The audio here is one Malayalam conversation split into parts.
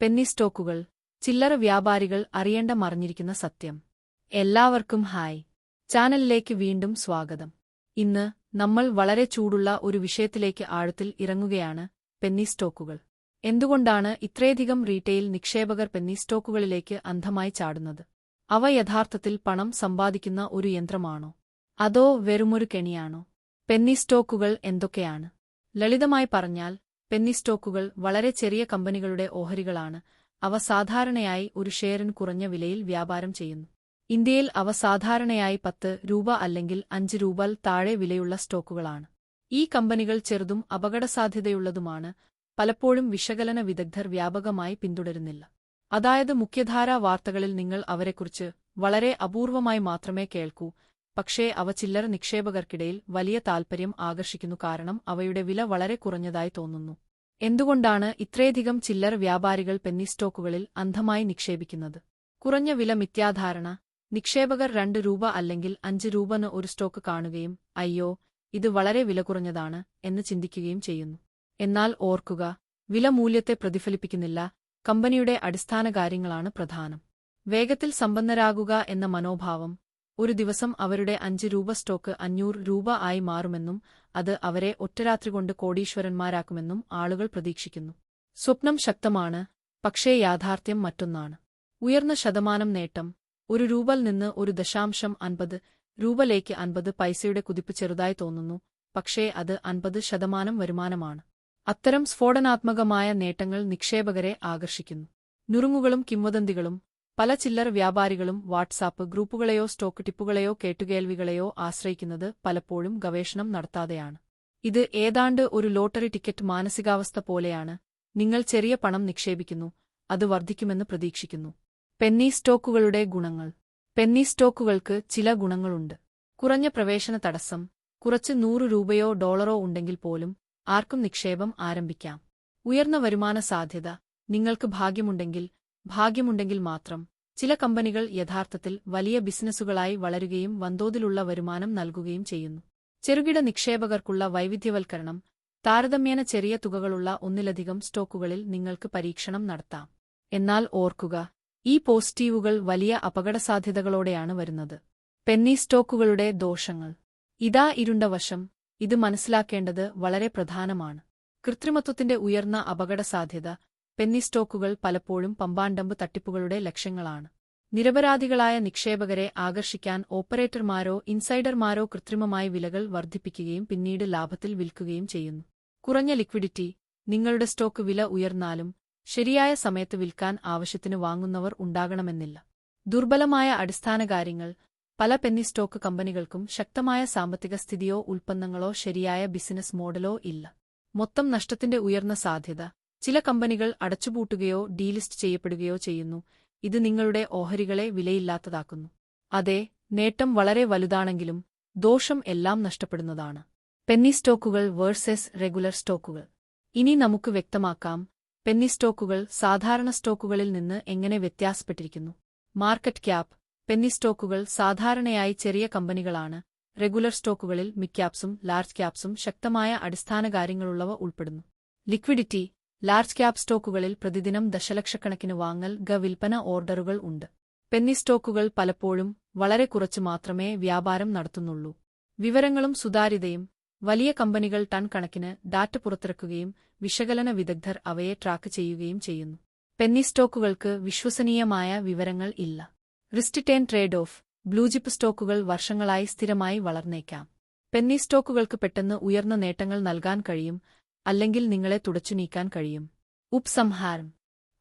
പെന്നി സ്റ്റോക്കുകൾ ചില്ലറ വ്യാപാരികൾ അറിയേണ്ട മറിഞ്ഞിരിക്കുന്ന സത്യം. എല്ലാവർക്കും ഹായ്. ചാനലിലേക്ക് വീണ്ടും സ്വാഗതം. ഇന്ന് നമ്മൾ വളരെ ചൂടുള്ള ഒരു വിഷയത്തിലേക്ക് ആഴത്തിൽ ഇറങ്ങുകയാണ് പെന്നി സ്റ്റോക്കുകൾ എന്തുകൊണ്ടാണ് ഇത്രയധികം റീറ്റെയിൽ നിക്ഷേപകർ പെന്നി സ്റ്റോക്കുകളിലേക്ക് അന്ധമായി ചാടുന്നത്? അവ യഥാർത്ഥത്തിൽ പണം സമ്പാദിക്കുന്ന ഒരു യന്ത്രമാണോ? അതോ വെറുമൊരു കെണിയാണോ? പെന്നി സ്റ്റോക്കുകൾ എന്തൊക്കെയാണ്? ലളിതമായി പറഞ്ഞാൽ പെന്നി സ്റ്റോക്കുകൾ വളരെ ചെറിയ കമ്പനികളുടെ ഓഹരികളാണ്. അവ സാധാരണയായി ഒരു ഷെയറിന് കുറഞ്ഞ വിലയിൽ വ്യാപാരം ചെയ്യുന്നു. ഇന്ത്യയിൽ അവ സാധാരണയായി പത്ത് രൂപ അല്ലെങ്കിൽ അഞ്ച് രൂപ താഴെ വിലയുള്ള സ്റ്റോക്കുകളാണ്. ഈ കമ്പനികൾ ചെറുതും അപകടസാധ്യതയുള്ളതുമാണ്. പലപ്പോഴും വിശകലന വിദഗ്ധർ വ്യാപകമായി പിന്തുടരുന്നില്ല. അതായത് മുഖ്യധാരാ വാർത്തകളിൽ നിങ്ങൾ അവരെക്കുറിച്ച് വളരെ അപൂർവമായി മാത്രമേ കേൾക്കൂ. പക്ഷേ അവ ചില്ലറ നിക്ഷേപകർക്കിടയിൽ വലിയ താൽപ്പര്യം ആകർഷിക്കുന്നു കാരണം അവയുടെ വില വളരെ കുറഞ്ഞതായി തോന്നുന്നു. എന്തുകൊണ്ടാണ് ഇത്രയധികം ചില്ലറ വ്യാപാരികൾ പെന്നി സ്റ്റോക്കുകളിൽ അന്ധമായി നിക്ഷേപിക്കുന്നത്? കുറഞ്ഞ വില മിഥ്യാധാരണ. നിക്ഷേപകർ രണ്ട് രൂപ അല്ലെങ്കിൽ അഞ്ച് രൂപന് ഒരു സ്റ്റോക്ക് കാണുകയും അയ്യോ ഇത് വളരെ വില കുറഞ്ഞതാണ് എന്ന് ചിന്തിക്കുകയും ചെയ്യുന്നു. എന്നാൽ ഓർക്കുക വില മൂല്യത്തെ പ്രതിഫലിപ്പിക്കുന്നില്ല കമ്പനിയുടെ അടിസ്ഥാന കാര്യങ്ങളാണ് പ്രധാനം. വേഗത്തിൽ സമ്പന്നരാകുക എന്ന മനോഭാവം ഒരു ദിവസം അവരുടെ അഞ്ച് രൂപ സ്റ്റോക്ക് അഞ്ഞൂറ് രൂപ ആയി മാറുമെന്നും അത് അവരെ ഒറ്റരാത്രി കൊണ്ട് കോടീശ്വരന്മാരാക്കുമെന്നും ആളുകൾ പ്രതീക്ഷിക്കുന്നു. സ്വപ്നം ശക്തമാണ് പക്ഷേ യാഥാർത്ഥ്യം മറ്റൊന്നാണ്. ഉയർന്ന ശതമാനം നേട്ടം ഒരു രൂപൽ നിന്ന് ഒരു ദശാംശം അൻപത് രൂപയിലേക്ക് അൻപത് പൈസയുടെ കുതിപ്പ് ചെറുതായി തോന്നുന്നു പക്ഷേ അത് അൻപത് ശതമാനം വരുമാനമാണ്. അത്തരം സ്ഫോടനാത്മകമായ നേട്ടങ്ങൾ നിക്ഷേപകരെ ആകർഷിക്കുന്നു. നുറുങ്ങുകളും കിംവദന്തികളും പല ചില്ലറ വ്യാപാരികളും വാട്സാപ്പ് ഗ്രൂപ്പുകളെയോ സ്റ്റോക്ക് ടിപ്പുകളെയോ കേട്ടുകേൾവികളെയോ ആശ്രയിക്കുന്നത് പലപ്പോഴും ഗവേഷണം നടത്താതെയാണ്. ഇത് ഏതാണ്ട് ഒരു ലോട്ടറി ടിക്കറ്റ് മാനസികാവസ്ഥ പോലെയാണ്. നിങ്ങൾ ചെറിയ പണം നിക്ഷേപിക്കുന്നു. അത് വർദ്ധിക്കുമെന്ന് പ്രതീക്ഷിക്കുന്നു. പെന്നി സ്റ്റോക്കുകളുടെ ഗുണങ്ങൾ. പെന്നി സ്റ്റോക്കുകൾക്ക് ചില ഗുണങ്ങളുണ്ട്. കുറഞ്ഞ പ്രവേശന തടസ്സം. കുറച്ച് നൂറ് രൂപയോ ഡോളറോ ഉണ്ടെങ്കിൽ പോലും ആർക്കും നിക്ഷേപം ആരംഭിക്കാം. ഉയർന്ന വരുമാന സാധ്യത. നിങ്ങൾക്ക് ഭാഗ്യമുണ്ടെങ്കിൽ ഭാഗ്യമുണ്ടെങ്കിൽ മാത്രം ചില കമ്പനികൾ യഥാർത്ഥത്തിൽ വലിയ ബിസിനസ്സുകളായി വളരുകയും വന്തോതിലുള്ള വരുമാനം നൽകുകയും ചെയ്യുന്നു. ചെറുകിട നിക്ഷേപകർക്കുള്ള വൈവിധ്യവൽക്കരണം താരതമ്യേന ചെറിയ തുകകളുള്ള ഒന്നിലധികം സ്റ്റോക്കുകളിൽ നിങ്ങൾക്ക് പരീക്ഷണം നടത്താം. എന്നാൽ ഓർക്കുക ഈ പോസിറ്റീവുകൾ വലിയ അപകടസാധ്യതകളോടെയാണ് വരുന്നത്. പെന്നി സ്റ്റോക്കുകളുടെ ദോഷങ്ങൾ. ഇതാ ഇരുണ്ട വശം ഇത് മനസ്സിലാക്കേണ്ടത് വളരെ പ്രധാനമാണ്. കൃത്രിമത്വത്തിന്റെ ഉയർന്ന അപകടസാധ്യത പെന്നി സ്റ്റോക്കുകൾ പലപ്പോഴും പമ്പാണ്ടമ്പ് തട്ടിപ്പുകളുടെ ലക്ഷ്യങ്ങളാണ് നിരപരാധികളായ നിക്ഷേപകരെ ആകർഷിക്കാൻ ഓപ്പറേറ്റർമാരോ ഇൻസൈഡർമാരോ കൃത്രിമമായി വിലകൾ വർദ്ധിപ്പിക്കുകയും പിന്നീട് ലാഭത്തിൽ വിൽക്കുകയും ചെയ്യുന്നു. കുറഞ്ഞ ലിക്വിഡിറ്റി നിങ്ങളുടെ സ്റ്റോക്ക് വില ഉയർന്നാലും ശരിയായ സമയത്ത് വിൽക്കാൻ ആവശ്യത്തിന് വാങ്ങുന്നവർ ഉണ്ടാകണമെന്നില്ല. ദുർബലമായ അടിസ്ഥാനകാര്യങ്ങൾ പല പെന്നി സ്റ്റോക്ക് കമ്പനികൾക്കും ശക്തമായ സാമ്പത്തിക സ്ഥിതിയോ ഉൽപ്പന്നങ്ങളോ ശരിയായ ബിസിനസ് മോഡലോ ഇല്ല. മൊത്തം നഷ്ടത്തിന്റെ ഉയർന്ന സാധ്യത ചില കമ്പനികൾ അടച്ചുപൂട്ടുകയോ ഡീലിസ്റ്റ് ചെയ്യപ്പെടുകയോ ചെയ്യുന്നു. ഇത് നിങ്ങളുടെ ഓഹരികളെ വിലയില്ലാത്തതാക്കുന്നു. അതെ നേട്ടം വളരെ വലുതാണെങ്കിലും ദോഷം എല്ലാം നഷ്ടപ്പെടുന്നതാണ്. പെന്നി സ്റ്റോക്കുകൾ വേഴ്സസ് റെഗുലർ സ്റ്റോക്കുകൾ. ഇനി നമുക്ക് വ്യക്തമാക്കാം പെന്നി സ്റ്റോക്കുകൾ സാധാരണ സ്റ്റോക്കുകളിൽ നിന്ന് എങ്ങനെ വ്യത്യാസപ്പെട്ടിരിക്കുന്നു. മാർക്കറ്റ് ക്യാപ് പെന്നി സ്റ്റോക്കുകൾ സാധാരണയായി ചെറിയ കമ്പനികളാണ്. റെഗുലർ സ്റ്റോക്കുകളിൽ മിക്യാപ്സും ലാർജ് ക്യാപ്സും ശക്തമായ അടിസ്ഥാന കാര്യങ്ങളുള്ളവ ഉൾപ്പെടുന്നു. ലിക്വിഡിറ്റി ലാർജ് ക്യാപ് സ്റ്റോക്കുകളിൽ പ്രതിദിനം ദശലക്ഷക്കണക്കിന് വാങ്ങൽ ഗ വിൽപ്പന ഓർഡറുകൾ ഉണ്ട്. പെന്നി സ്റ്റോക്കുകൾ പലപ്പോഴും വളരെ കുറച്ചു മാത്രമേ വ്യാപാരം നടത്തുന്നുള്ളൂ. വിവരങ്ങളും സുതാര്യതയും വലിയ കമ്പനികൾ ടൺ കണക്കിന് ഡാറ്റ പുറത്തിറക്കുകയും വിശകലന വിദഗ്ധർ അവയെ ട്രാക്ക് ചെയ്യുകയും ചെയ്യുന്നു. പെന്നി സ്റ്റോക്കുകൾക്ക് വിശ്വസനീയമായ വിവരങ്ങൾ ഇല്ല. റിസ്റ്റിറ്റേൻ ട്രേഡ് ഓഫ് ബ്ലൂജിപ്പ് സ്റ്റോക്കുകൾ വർഷങ്ങളായി സ്ഥിരമായി വളർന്നേക്കാം. പെന്നി സ്റ്റോക്കുകൾക്ക് പെട്ടെന്ന് ഉയർന്ന നേട്ടങ്ങൾ നൽകാൻ കഴിയും അല്ലെങ്കിൽ നിങ്ങളെ തുടച്ചു നീക്കാൻ കഴിയും. ഉപസംഹാരം.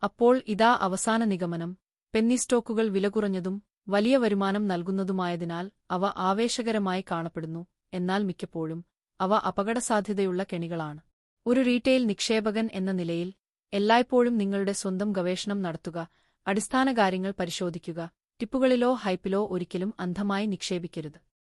അപ്പോൾ ഇതാ അവസാന നിഗമനം. പെന്നി സ്റ്റോക്കുകൾ വില കുറഞ്ഞതും വലിയ വരുമാനം നൽകുന്നതുമായതിനാൽ അവ ആവേശകരമായി കാണപ്പെടുന്നു. എന്നാൽ മിക്കപ്പോഴും അവ അപകടസാധ്യതയുള്ള കെണികളാണ്. ഒരു റീറ്റെയിൽ നിക്ഷേപകൻ എന്ന നിലയിൽ എല്ലായ്പ്പോഴും നിങ്ങളുടെ സ്വന്തം ഗവേഷണം നടത്തുക അടിസ്ഥാന കാര്യങ്ങൾ പരിശോധിക്കുക ടിപ്പുകളിലോ ഹൈപ്പിലോ ഒരിക്കലും അന്ധമായി നിക്ഷേപിക്കരുത്.